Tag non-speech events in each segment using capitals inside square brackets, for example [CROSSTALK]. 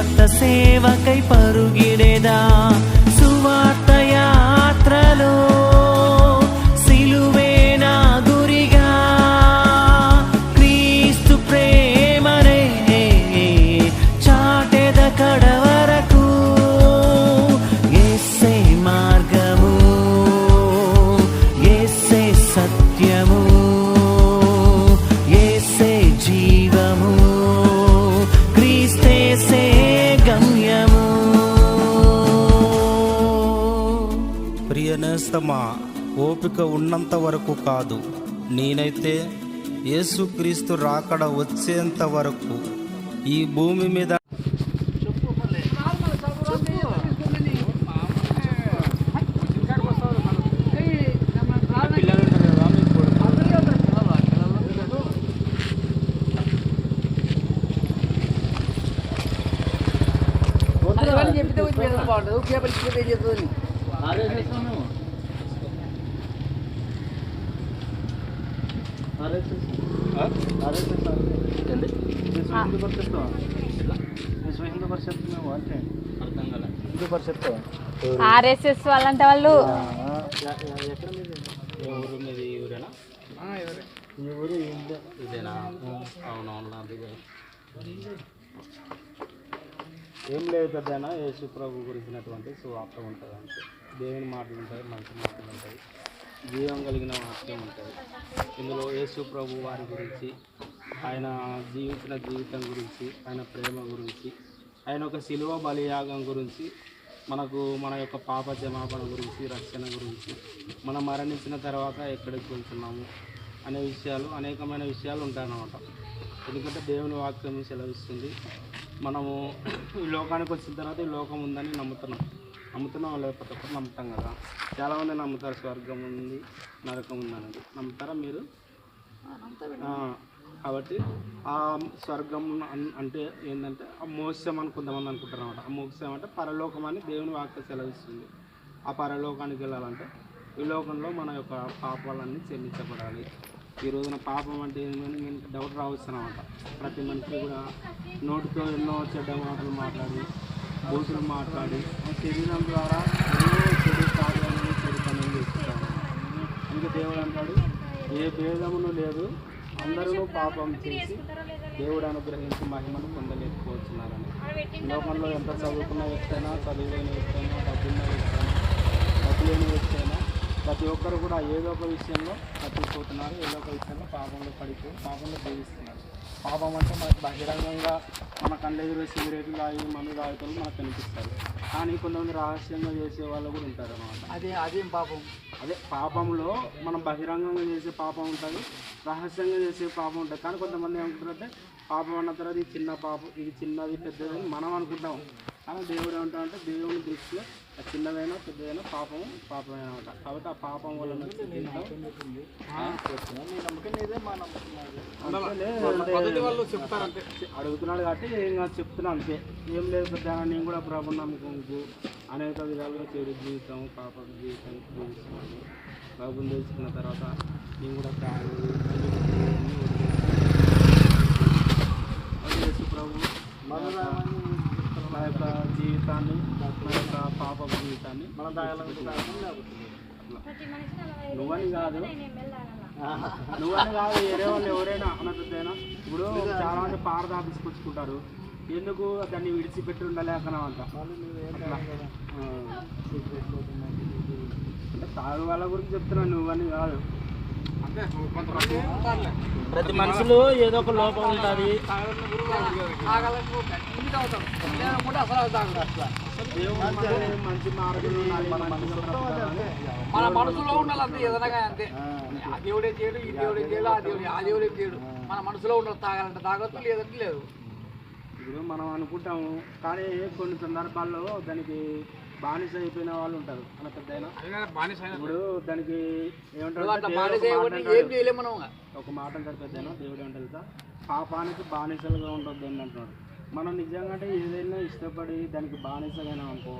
సువార్త సేవకై పరుగిడేదా ఓపిక ఉన్నంత వరకు కాదు. నేనైతే యేసుక్రీస్తు రాకడ వచ్చేంత వరకు ఈ భూమి మీద చెప్తే బాగుంటుంది ఆర్ఎస్ఎస్ వాళ్ళంటే వాళ్ళు ఊరు మీది ఈ ఊరేనా? ఈ ఊరు ఇదేనా? అవునవును అదిగా ఏం లేదు పెద్దనా యేసు ప్రభు గురించినటువంటి సువార్త ఉంటుంది అంతే. దేవుని మాటలు ఉంటాయి మంచి మాటలు ఉంటాయి. జీవం కలిగిన వాక్యం ఉంటుంది. ఇందులో యేసు ప్రభు వారి గురించి ఆయన జీవించిన జీవితం గురించి ఆయన ప్రేమ గురించి ఆయన ఒక శిలువ బలియాగం గురించి మనకు మన యొక్క పాప క్షమాపణ గురించి రక్షణ గురించి మనం మరణించిన తర్వాత ఎక్కడికి వెళ్తున్నాము అనే విషయాలు అనేకమైన విషయాలు ఉంటాయన్నమాట. ఎందుకంటే దేవుని వాక్యం సెలవిస్తుంది మనము ఈ లోకానికి వచ్చిన తర్వాత ఈ లోకం ఉందని నమ్ముతున్నాం. నమ్ముతున్నాం లేకపోతే నమ్ముతాం కదా. చాలామంది నమ్ముతారు స్వర్గం ఉంది నరకం ఉంది అనేది నమ్ముతారా మీరు? కాబట్టి ఆ స్వర్గం అంటే ఏంటంటే ఆ మోక్షం అని కొంతమంది అనుకుంటారు అనమాట ఆ మోక్షం అంటే పరలోకం అని దేవుని వాక్య సెలవిస్తుంది. ఆ పరలోకానికి వెళ్ళాలంటే ఈ లోకంలో మన యొక్క పాపాలన్నీ చెల్లించబడాలి ఈ రోజున పాపం అంటే ఏమని మీకు డౌట్ రావచ్చు అనమాట ప్రతి మనిషి కూడా నోటితో ఎన్నో చెడ్డ మాటలు మాట్లాడి బూతులు మాట్లాడి శరీరం ద్వారా ఎన్నో చెడు కార్యాలను చెడు పనులు చేస్తుంటారు. ఇంకా దేవుడు అంటాడు ఏ భేదమును లేదు అందరూ పాపం చేసి దేవుడు అనుగ్రహించి మహిమను పొందలేకపోతున్నారని. లోకంలో ఎంత చదువుకున్న వ్యక్తి అయినా చదువులేని వ్యక్తి అయినా డబ్బున్న వ్యక్తి అయినా డబ్బు లేని వ్యక్తి అయినా ప్రతి ఒక్కరు కూడా ఏదో ఒక విషయంలో తప్పిపోతున్నారు ఏదో ఒక విషయంలో పాపంలో పడిపోయి పాపంలో జీవిస్తున్నారు. పాపం అంటే మనకు బహిరంగంగా మన కళ్ళెదురు సిగరెట్లు తాగి మందు తాగుతారు మనకు కనిపిస్తారు. కానీ కొంతమంది రహస్యంగా చేసే వాళ్ళు కూడా ఉంటారు అన్నమాట. అదే అదేం పాపం. అదే పాపంలో మనం బహిరంగంగా చేసే పాపం ఉంటుంది రహస్యంగా చేసే పాపం ఉంటుంది. కానీ కొంతమంది ఏమనుకుంటారంటే పాపం అన్న తర్వాత ఇది చిన్న పాపం ఇది చిన్నది పెద్దది అని మనం అనుకుంటాం. కానీ దేవుడు ఏమంటాడంటే దేవుని దృష్టిలో చిన్నదైనా పెద్దదైనా పాపం పాపమే అనమాట. కాబట్టి ఆ పాపం వల్ల అడుగుతున్నాడు కాబట్టి కాదు చెప్తున్నా అంతే. ఏం లేదు పెద్ద నేను కూడా ప్రభు నమ్ముకుంటూ అనేక విధాలుగా చెడు జీవితం పాప జీవితం జీవిస్తున్నాను ప్రభుని తెలుసుకున్న తర్వాత నేను కూడా వదిలేసి ప్రభు నా యొక్క- జీవితాన్ని నా యొక్క పాప జీవితాన్ని మనం నువ్వని కాదు. నువ్వని కాదు వేరే వాళ్ళు ఎవరైనా అన్నదైనా ఇప్పుడు చాలా మంది పారదా తీసుకొచ్చుకుంటారు ఎందుకు దాన్ని విడిచిపెట్టి ఉండలేకనమాట. అంటే? తాగు వాళ్ళ గురించి చెప్తున్నాను నువ్వని కాదు. ప్రతి మనుషులు ఏదో ఒక లోపం ఉంటుంది. మన మనసులో మన మనసులో ఉండాలి అంతే ఏదైనా కానీ అంతే. ఆ దేవుడే చేయడు ఈ దేవుడే చేయడు ఆ దేవుడే ఆ దేవుడే చేయడు. మన మనసులో ఉండాలి తాగాలంటే తాగొచ్చు లేదంటే లేదు. ఇప్పుడు మనం అనుకుంటాము కానీ కొన్ని సందర్భాల్లో దానికి బానిస అయిపోయిన వాళ్ళు ఉంటారు. మన పెద్ద ఇప్పుడు దానికి ఏమంటారు ఒక మాట అంటారు పెద్దనా దేవుడు తెలుసా? పాపానికి బానిసలుగా ఉండొద్దు అని అంటున్నాడు. మనం నిజంగా అంటే ఏదైనా ఇష్టపడి దానికి బానిసలైనా అనుకో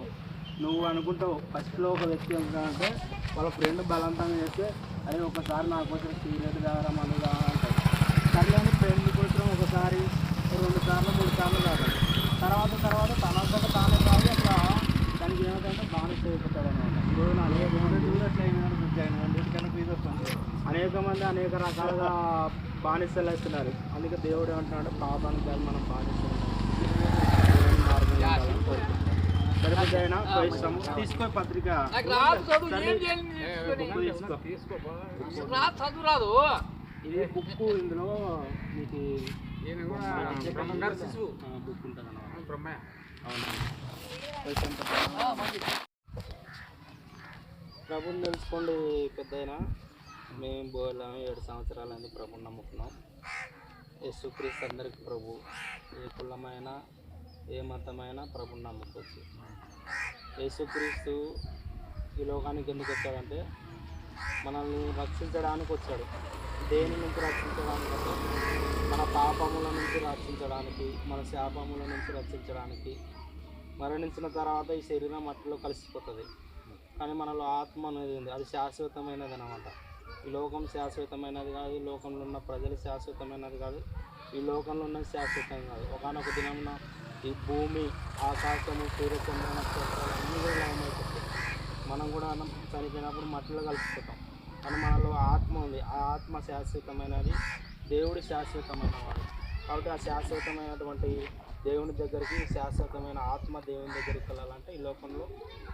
నువ్వు అనుకుంటావు ఫస్ట్లో ఒక వ్యక్తి అంటే వాళ్ళ ఫ్రెండ్ బలవంతంగా చేస్తే అరే ఒకసారి నా కోసం సిగరెట్ తాగరా మందు తాగరా అంటాడు. సరే అని ఫ్రెండ్ కోసం ఒకసారి రెండు సార్లు మూడు సార్లు తాగాడు తర్వాత తర్వాత తనంతట తానే తాగి అట్లా దానికి ఏమిటంటే బానిస అయిపోతాడు అనమాట ఇప్పుడు నా అనేక మంది అట్లా అనేక మంది అనేక రకాలుగా బానిసలు వేస్తున్నారు అందుకే దేవుడు ఏమంటున్నాడు పాపానికి కాదు మనం బానిసలు. సరిపోయినా ఇష్టము తీసుకో పత్రిక. ఇది బుక్ ఇందులో మీకు బుక్ ఉంటుంది అన్నమాట ప్రభుని తెలుసుకోండి పెద్దయినా. మేము బోలాం ఏడు సంవత్సరాలైంది ప్రభుని నమ్ముకున్నాం. యేసుక్రీస్తు అందరికి ప్రభు. ఏ కులమైనా ఏ మతమైనా ప్రభుని నమ్ముకోవచ్చు. యేసుక్రీస్తు ఈ లోకానికి ఎందుకు వచ్చాడంటే మనల్ని రక్షించడానికి వచ్చాడు. దేని నుంచి రక్షించడానికి మన పాపముల నుంచి రక్షించడానికి మన శాపముల నుంచి రక్షించడానికి మరణించిన తర్వాత ఈ శరీరం మట్టిలో కలిసిపోతుంది. కానీ మనలో ఆత్మ అనేది ఉంది. అది శాశ్వతమైనది అనమాట ఈ లోకం శాశ్వతమైనది కాదు లోకంలో ఉన్న ప్రజలు శాశ్వతమైనది కాదు ఈ లోకంలో ఉన్న శాశ్వతం కాదు. ఒకనొక దినమున ఈ భూమి ఆకాశము సూర్యచంద్ర నక్షత్రాలు అన్నీ కూడా మనం కూడా అన్నం చనిపోయినప్పుడు మట్టిలో కలుపుకుంటాం కానీ మనలో ఆత్మ ఉంది. ఆ ఆత్మ శాశ్వతమైనది దేవుడు శాశ్వతమైన వాడు కాబట్టి ఆ శాశ్వతమైనటువంటి దేవుని దగ్గరికి శాశ్వతమైన ఆత్మ దేవుని దగ్గరికి వెళ్ళాలంటే ఈ లోకంలో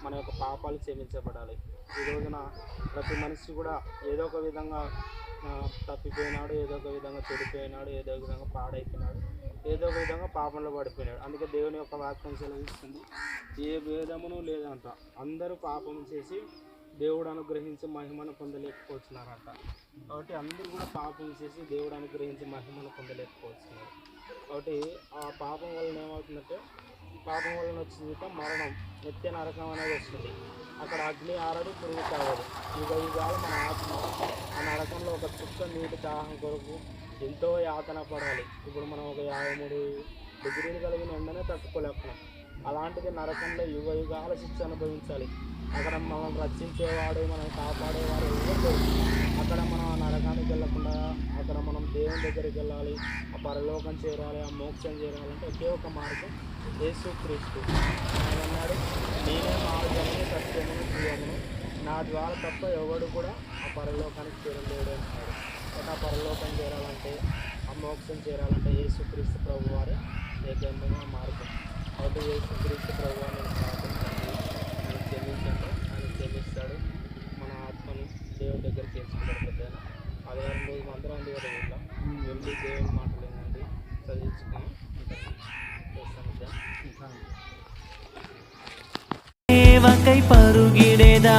మన యొక్క పాపాలు క్షమించబడాలి. ఈ రోజున ప్రతి మనిషి కూడా ఏదో ఒక విధంగా తప్పిపోయినాడు ఏదో ఒక విధంగా చెడిపోయినాడు ఏదో ఒక విధంగా పాడైపోయినాడు ఏదో ఒక విధంగా పాపంలో పడిపోయినాడు. అందుకే దేవుని యొక్క వాక్యం సెలవిస్తుంది ఏ భేదమును లేదంట. అందరూ పాపం చేసి దేవుడు అనుగ్రహించి మహిమను పొందలేకపోతున్నారంట. కాబట్టి అందరూ కూడా పాపం చేసి దేవుడు అనుగ్రహించి మహిమను పొందలేకపోతున్నారు. కాబట్టి ఆ పాపం వలన ఏమవుతుందంటే పాపం వలన వచ్చింది మరణం నిత్య నరకం అనేది వస్తుంది. అక్కడ అగ్ని ఆరడు పురుగు కావదు యుగ యుగాలు మన ఆత్మ ఆ నరకంలో ఒక చుక్క నీటి దాహం కొరకు ఎంతో యాతన పడాలి. ఇప్పుడు మనం ఒక యాభై మూడు డిగ్రీలు కలిగిన ఎండనే తట్టుకోలేకపోయాం అలాంటిది నరకంలో యుగ యుగాల శిక్ష అనుభవించాలి. అక్కడ మనం రక్షించేవాడు మనం కాపాడేవాడు ఎవరు అక్కడ మనం ఆ నరకానికి వెళ్ళకుండా అక్కడ మనం దేవుని దగ్గరికి వెళ్ళాలి ఆ పరలోకం చేరాలి ఆ మోక్షం చేరాలంటే ఒకే ఒక మార్గం యేసు క్రీస్తు. ఆయన అన్నాడు నేనే మార్గమును సత్యమును జీవమును. నా ద్వారా తప్ప ఎవడు కూడా ఆ పరలోకానికి చేరలేడు అంటున్నాడు కాబట్టి ఆ పరలోకం చేరాలంటే ఆ మోక్షం చేరాలంటే యేసుక్రీస్తు ప్రభు వారే ఏకైన మార్గం. కాబట్టి యేసుక్రీస్తు ప్రభు వారిని ప్రార్థించండి ఆయన క్షమించండి. ఆయన క్షమిస్తాడు. మన ఆత్మని దేవుడి దగ్గర చేసుకుంటారు పెద్ద రోజు ఉంది కదా ఊళ్ళో వెళ్ళి దేవుని మాటలు ఏంటండి పరుగిడేదా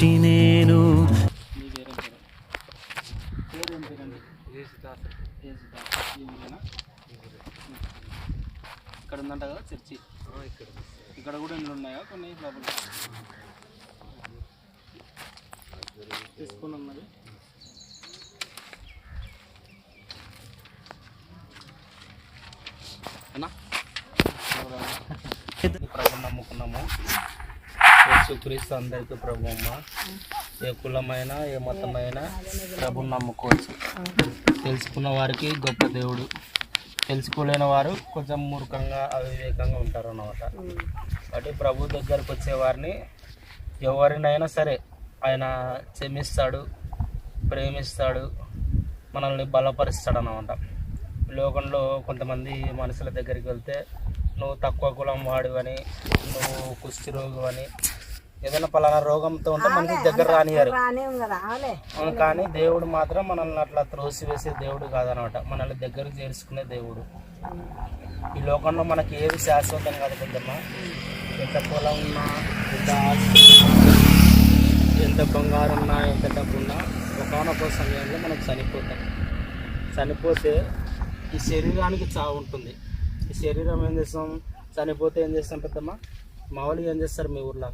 గూర్చి నేను? ఇక్కడ ఉందంట కదా చర్చి. ఇక్కడ కూడా ఇండ్లు ఉన్నాయా? కొన్ని లోపల. తీసుకున్నాం మరి అన్నా. [LAUGHS] ప్రభు నమ్ముకున్నాము యేసుక్రీస్తు అందరికీ ప్రభు అమ్మ ఏ కులమైన ఏ మతమైనా ప్రభు నమ్ముకోవచ్చు. తెలుసుకున్న వారికి గొప్ప దేవుడు. తెలుసుకోలేని వారు కొంచెం మూర్ఖంగా అవివేకంగా ఉంటారు అన్నమాట కాబట్టి ప్రభు దగ్గరకు వచ్చే వారిని ఎవరినైనా సరే ఆయన క్షమిస్తాడు ప్రేమిస్తాడు మనల్ని బలపరుస్తాడు అన్నమాట లోకంలో కొంతమంది మనుషుల దగ్గరికి వెళ్తే నువ్వు తక్కువ కులం వాడివని నువ్వు కుస్తి రోగు అని ఏదైనా పలానా రోగంతో ఉంటే మనకి దగ్గర రానియారు కానీ దేవుడు మాత్రం మనల్ని అట్లా త్రోసివేసే దేవుడు కాదనమాట. మనల్ని దగ్గరకు చేర్చుకునే దేవుడు. ఈ లోకంలో మనకి ఏది శాశ్వతం కాదు పెద్దమ్మ. ఎంత పొలం ఉన్నా ఎంత ఎంత బంగారం ఉన్నా ఎంత డబ్బు ఉన్నా ఒకనొక సమయంలో మనం చనిపోతాం చనిపోతే ఈ శరీరానికి చావు ఉంటుంది. ఈ శరీరం ఏం చేస్తాం? చనిపోతే ఏం చేస్తాం పెద్దమ్మ? మామూలుగా ఏం చేస్తారు మీ ఊర్లో?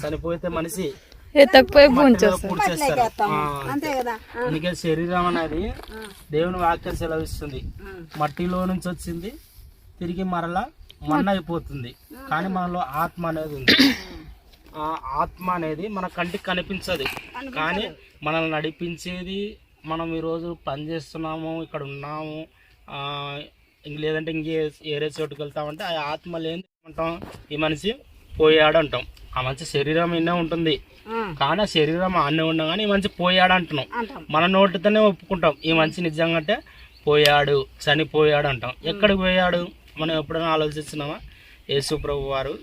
చనిపోతే మనిషి ఎత్తకపోయి అందుకే శరీరం అనేది దేవుని వాక్యం సెలవిస్తుంది. మట్టిలో నుంచి వచ్చింది తిరిగి మరలా మన్న అయిపోతుంది. కానీ మనలో ఆత్మ అనేది ఉంది. ఆ ఆత్మ అనేది మన కంటికి కనిపించదు. కానీ మనల్ని నడిపించేది మనం ఈరోజు పని చేస్తున్నాము ఇక్కడ ఉన్నాము ఆ, ఇంక లేదంటే ఇంకే ఏరే చోటుకి వెళ్తామంటే ఆ ఆత్మ లేని అంటాం ఈ మనిషి పోయాడు అంటాం ఆ మనిషి శరీరం ఎన్నో ఉంటుంది. కానీ ఆ శరీరం అన్నీ కానీ ఈ మనిషి పోయాడు అంటున్నాం. మన నోటితోనే ఒప్పుకుంటాం. ఈ మనిషి నిజంగా అంటే పోయాడు చనిపోయాడు అంటాం. ఎక్కడికి పోయాడు? మనం ఎప్పుడైనా ఆలోచిస్తున్నామా? యేసు ప్రభు వారు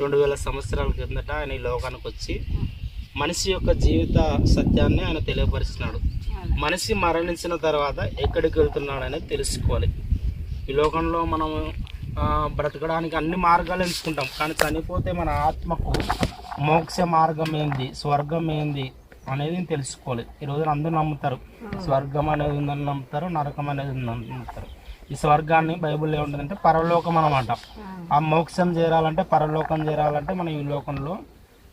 రెండు వేల సంవత్సరాల కిందట ఆయన ఈ లోకానికి వచ్చి మనిషి యొక్క జీవిత సత్యాన్ని ఆయన తెలియపరుస్తున్నాడు మనిషి మరణించిన తర్వాత ఎక్కడికి వెళ్తున్నాడు అనేది తెలుసుకోవాలి. ఈ లోకంలో మనం ఆ, బ్రతకడానికి అన్ని మార్గాలు ఎంచుకుంటాం. కానీ చనిపోతే మన ఆత్మకు మోక్ష మార్గం ఏంది? స్వర్గం ఏంది? అనేది తెలుసుకోవాలి. ఈ రోజున అందరూ నమ్ముతారు. స్వర్గం అనేది ఉందని నమ్ముతారు నరకం అనేది ఉందని నమ్ముతారు. ఈ స్వర్గాన్ని బైబిల్లో ఏముంటుందంటే పరలోకం అనమాట ఆ మోక్షం చేరాలంటే పరలోకం చేరాలంటే మన ఈ లోకంలో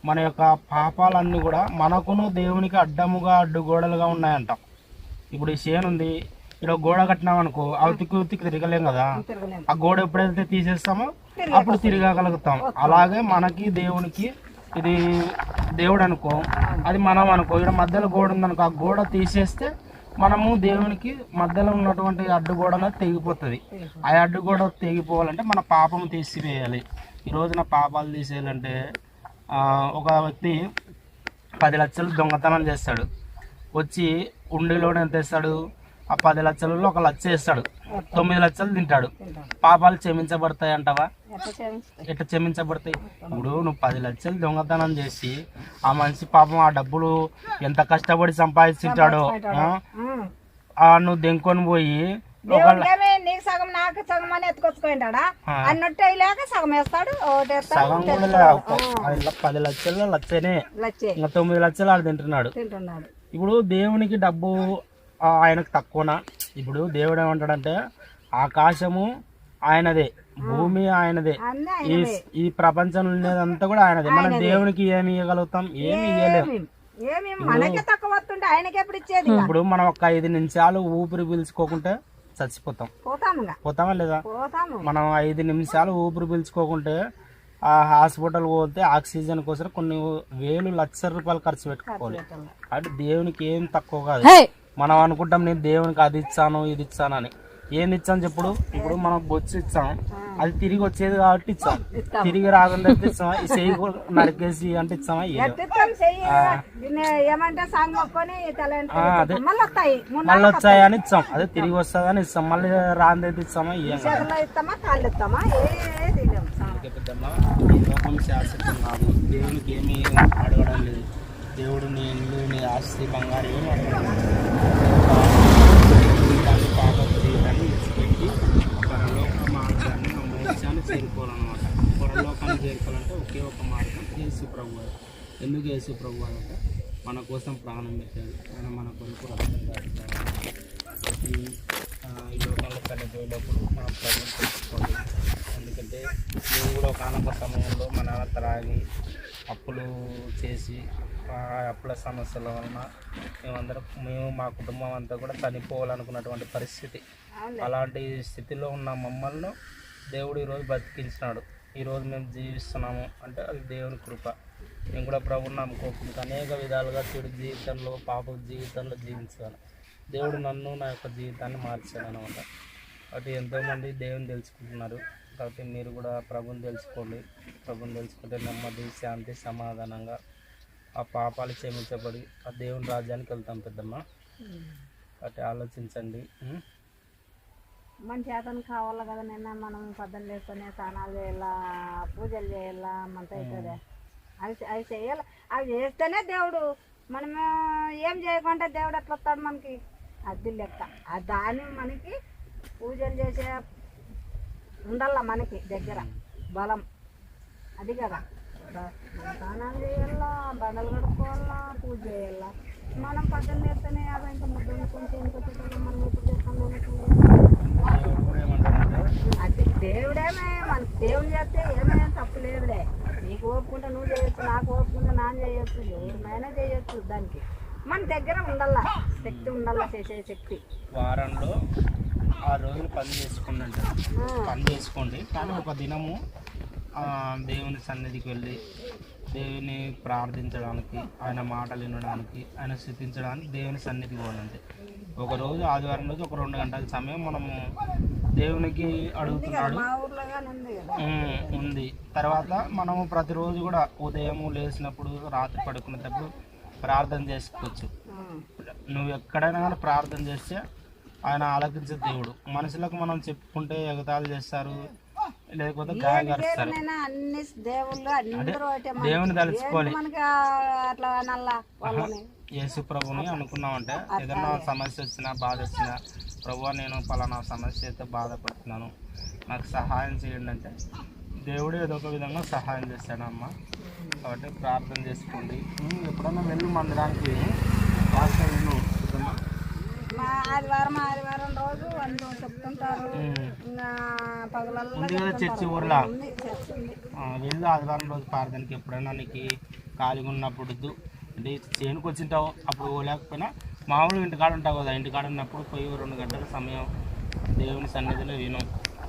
మన యొక్క పాపాలన్నీ కూడా మనకును దేవునికి అడ్డముగా అడ్డుగోడలుగా ఉన్నాయంట. ఇప్పుడు ఈ చేను ఇక్కడ గోడ కట్టినాం అనుకో అవతికి ఉతికి తిరగలేం కదా. ఆ గోడ ఎప్పుడైతే తీసేస్తామో అప్పుడు తిరగగలుగుతాం. అలాగే మనకి దేవునికి ఇది దేవుడు అనుకో అది మనం అనుకో ఇక్కడ మధ్యలో గోడ ఉందనుకో ఆ గోడ తీసేస్తే మనము దేవునికి మధ్యలో ఉన్నటువంటి అడ్డుగోడ అనేది తెగిపోతుంది. ఆ అడ్డుగోడ తెగిపోవాలంటే మన పాపం తీసివేయాలి. ఈ రోజున పాపాలు తీసేయాలంటే ఒక వ్యక్తి పది లక్షలు దొంగతనం చేస్తాడు. వచ్చి ఉండిలోనే ఎంత వేస్తాడు? ఆ పది లక్షలలో ఒక లక్ష వేస్తాడు. తొమ్మిది లక్షలు తింటాడు. పాపాలు క్షమించబడతాయి అంటావా? ఎట్లా క్షమించబడతాయి? ఇప్పుడు నువ్వు పది లక్షలు దొంగతనం చేసి ఆ మనిషి పాపం ఆ డబ్బులు ఎంత కష్టపడి సంపాదించుంటాడో నువ్వు దెంకొని పోయి నీకు సగం నాకు సగం అని ఎత్తుకొచ్చుకుంటాడా? ఆ. అన్నట్టు లేక సగం వేస్తాడు సగం పది లక్షల్లో లక్షనే తొమ్మిది లక్షలు ఆడు తింటున్నాడు. ఇప్పుడు దేవునికి డబ్బు ఆయనకు తక్కువనా. ఇప్పుడు దేవుడు ఏమంటాడంటే ఆకాశము ఆయనదే భూమి ఆయనదే. ఈ ఈ ప్రపంచంలో ఉండేదంతా కూడా ఆయనదే. మనం దేవునికి ఏమి ఇవ్వగలుగుతాం ఏమి ఇవ్వలేం ఏమి ఏమి మనకే తక్కువ వస్తుంటే ఆయనకి ఎప్పుడు ఇచ్చేది ఇప్పుడు మనం ఒక ఐదు నిమిషాలు ఊపిరి పీల్చుకోకుంటే చచ్చిపోతాం. పోతాము లేదా? మనం ఐదు నిమిషాలు ఊపిరి పీల్చుకోకుంటే ఆ హాస్పిటల్ పోతే ఆక్సిజన్ కోసం కొన్ని వేలు లక్షల రూపాయలు ఖర్చు పెట్టుకోవాలి. అంటే దేవునికి ఏం తక్కువ కాదు. మనం అనుకుంటాం నేను దేవునికి అది ఇచ్చాను ఇది ఇచ్చాను అని. ఏంది ఇచ్చాను చెప్పుడు? ఇప్పుడు మనం బొచ్చు ఇచ్చాం. అది తిరిగి వచ్చేది కాబట్టి ఇచ్చాం. తిరిగి రాకుండా ఇచ్చామా? ఈ చెయ్యి నరికేసి అంటే ఇచ్చామా? అదే. మళ్ళీ మళ్ళీ వచ్చాయని ఇచ్చాం. అదే తిరిగి వస్తుందని ఇస్తాం మళ్ళీ రాంది అయితే ఇచ్చామా? పెద్దమ్మ శాశ్వతం కాదు దేవునికి ఏమీ అడగడం లేదు. దేవుడు నీ ఇల్లు నీ ఆస్తి బంగారు ఏమి అడగడం లేదు దాన్ని పాప జీవితాన్ని విడిచిపెట్టి పరలోక మార్గాన్ని ఆ మోక్షాన్ని చేరుకోవాలన్నమాట. పరలోకాన్ని చేరుకోవాలంటే ఒకే ఒక మార్గం యేసు ప్రభు వారు. ఎందుకు యేసు ప్రభు వారు అంటే మన కోసం ప్రాణం పెట్టాడు. ఆయన మన కొరకు రక్తం ఈ ఈ లోకంలో చనిపోయేటప్పుడు మన ప్రభు తెలుసుకోండి ఎందుకంటే నేను కూడా ఒకనొక సమయంలో మన త్రాగి అప్పులు చేసి అప్పుల సమస్యల వలన మేమందరం మేము మా కుటుంబం అంతా కూడా చనిపోవాలనుకున్నటువంటి పరిస్థితి. అలాంటి స్థితిలో ఉన్న మమ్మల్ని దేవుడు ఈరోజు బతికించినాడు. ఈరోజు మేము జీవిస్తున్నాము అంటే అది దేవుని కృప. మేము కూడా ప్రభుని నమ్ముకోకుండా అనేక విధాలుగా చెడు జీవితంలో పాప జీవితంలో జీవించాను. దేవుడు నన్ను నా యొక్క జీవితాన్ని మార్చాడు అనమాట కాబట్టి ఎంతోమంది దేవుని తెలుసుకుంటున్నారు. కాబట్టి మీరు కూడా ప్రభుని తెలుసుకోండి. ప్రభుని తెలుసుకుంటే నెమ్మది శాంతి సమాధానంగా ఆ పాపాలు క్షమించబడి ఆ దేవుని రాజ్యానికి వెళ్తాం పెద్దమ్మ. కాబట్టి ఆలోచించండి. మంచి మన చేతను కావాలి కదా నిన్న మనం పద్దం చేసుకొని స్నానాలు చేయాలా పూజలు చేయాలా మనతో అవుతుంది అవి అవి చేయాలి? అవి చేస్తేనే దేవుడు మనం ఏం చేయకుండా దేవుడు ఎట్లా వస్తాడు మనకి? అది లెక్క. ఆ దాని మనకి పూజలు చేసే ఉండాల మనకి దగ్గర. బలం. అది కదా. స్నానాలు బండలు కడుక్కోవాలా పూజ చేయాలా? మనం పద్దం చేస్తేనే అవి ఇంకా ముద్ద కొంచెం మనం ఎప్పుడు చేస్తాం అది దేవుడేమే మన దేవుడు చేస్తే ఏమైనా తప్పు లేదులే. నీకు ఓపుకుంటే నువ్వు చేయొచ్చు నాకు ఓపుకుంటే నాన్న చేయొచ్చు ఏమైనా చేయొచ్చు దానికి. మన దగ్గర ఉండాలా? శక్తి ఉండాలా చేసే శక్తి. వారంలో ఆరు రోజులు పని ఆ, పని చేసుకోండి. కానీ ఒక దినము ఆ, దేవుని సన్నిధికి వెళ్ళి దేవుని ప్రార్థించడానికి ఆయన మాటలు వినడానికి ఆయన స్థుతించడానికి దేవుని సన్నిధికి పోనండి ఒక రోజు ఆదివారం రోజు ఒక రెండు గంటల సమయం మనము దేవునికి అడుగుతున్నాడు. ఉంది. తర్వాత మనము ప్రతిరోజు కూడా ఉదయం లేచినప్పుడు రాత్రి పడుకునేటప్పుడు ప్రార్థన చేసుకోవచ్చు. నువ్వు ఎక్కడైనా కానీ ప్రార్థన చేస్తే ఆయన ఆలకించే దేవుడు. మనుషులకు మనం చెప్పుకుంటే ఎగతాళి చేస్తారు. లేకపోతే అన్ని దేవుళ్ళు అందరూ. దేవుని తలుచుకోవాలి. అట్లా నల్లా యేసు ప్రభుని అనుకున్నామంటే ఏదైనా సమస్య వచ్చినా బాధ వచ్చినా ప్రభు నేను పలానా సమస్య అయితే బాధపడుతున్నాను. నాకు సహాయం చేయండి అంటే దేవుడు ఏదో ఒక విధంగా సహాయం చేస్తాడమ్మా కాబట్టి ప్రార్థన చేసుకోండి. ఉమ్, ఎప్పుడైనా వెళ్ళు మందిరానికి. వాస్తవం విను ఓకేనా? మా ఆదివారం ఆదివారం రోజు వాళ్ళు చెప్తుంటారు. ఉమ్. ఇంకా పగలల్లో ఉంది కదా చర్చి ఊర్లో. ఆ, వెళ్ళు ఆదివారం రోజు ప్రార్థనకి ఎప్పుడైనా నీకు ఖాళీగా ఉన్నప్పుడు దు- అంటే చేనుకు వచ్చింటావు అప్పుడు లేకపోయినా మామూలుగా ఇంటికాడ ఉంటావు కదా ఇంటికాడ ఉన్నప్పుడు పోయి ఓ రెండు గంటల సమయం దేవుని సన్నిధిలో విను.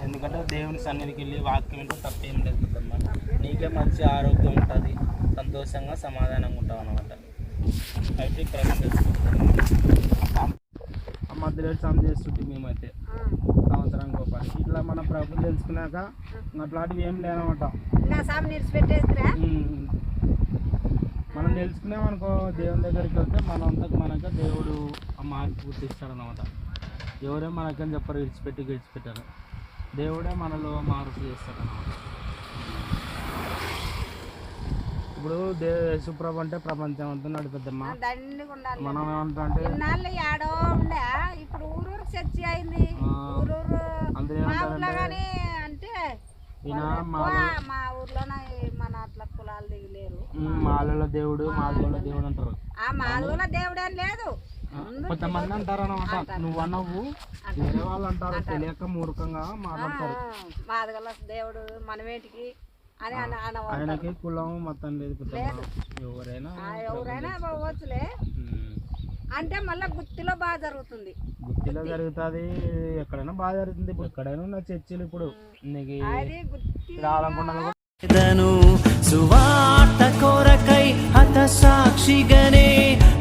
ఎందుకంటే దేవుని సన్నిధికి వెళ్ళి వాక్యం వింటూ తప్పేం లేదు కదమ్మా. నీకే మంచి ఆరోగ్యం ఉంటుంది సంతోషంగా సమాధానంగా ఉంటావు అనమాట అయితే ఆ మధ్యలో సాయం చేస్తుంటే మేమైతే. ఒక పని ఇట్లా మన ప్రభుత్వం తెలుసుకున్నాక అట్లాంటివి ఏం లేనమాట సామి. మనం తెలుసుకున్నామనుకో దేవుని దగ్గరికి వెళ్తే మన అంతకు మనక దేవుడు ఆ మార్పు పుట్టిస్తాడు అనమాట ఎవరే మనకని చెప్పరు విడిచిపెట్టి విడిచిపెట్టారు. దేవుడే మనలో మార్పు చేస్తాడు అనమాట ఇప్పుడు దే యేసుప్రభు అంటే ప్రపంచం అంతా నడిపెద్దమ్మా. దండిగా ఉండాలి. మనం ఏమంటే ఇన్నాళ్ళు ఏడో ఉండే ఇప్పుడు ఊరూరు చర్చి అయింది. ఊరూరు మా ఊర్లో కానీ అంటే మా ఊర్లోనే మన అట్లా కులాలు దిగలేరు. ఉమ్, మాలలో దేవుడు దేవుడు అంటారు. ఆ మాధవుల దేవుడేం లేదు. కొంతమంది అంటారు అనమాట నువ్వు అన్నవు వేరే వాళ్ళు అంటారు తెలియక మూర్ఖంగా మాట్లాడతారు. మాధగల దేవుడు మనమేటికి అని ఆయనకి కులం మొత్తం లేదు. ఎవరైనా ఎవరైనా పోవచ్చులే. అంటే మళ్ళీ గుత్తిలో బాగా జరుగుతుంది. గుత్తిలో జరుగుతుంది ఎక్కడైనా బాగా జరుగుతుంది. ఇప్పుడు ఎక్కడైనా ఉన్న చర్చిలు ఇప్పుడు నీకు అది గుత్తి రావాలనుకున్నా కూడా దను సువార్త కొరకై హత సాక్షిగనే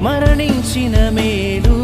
మరణించిన మేలు.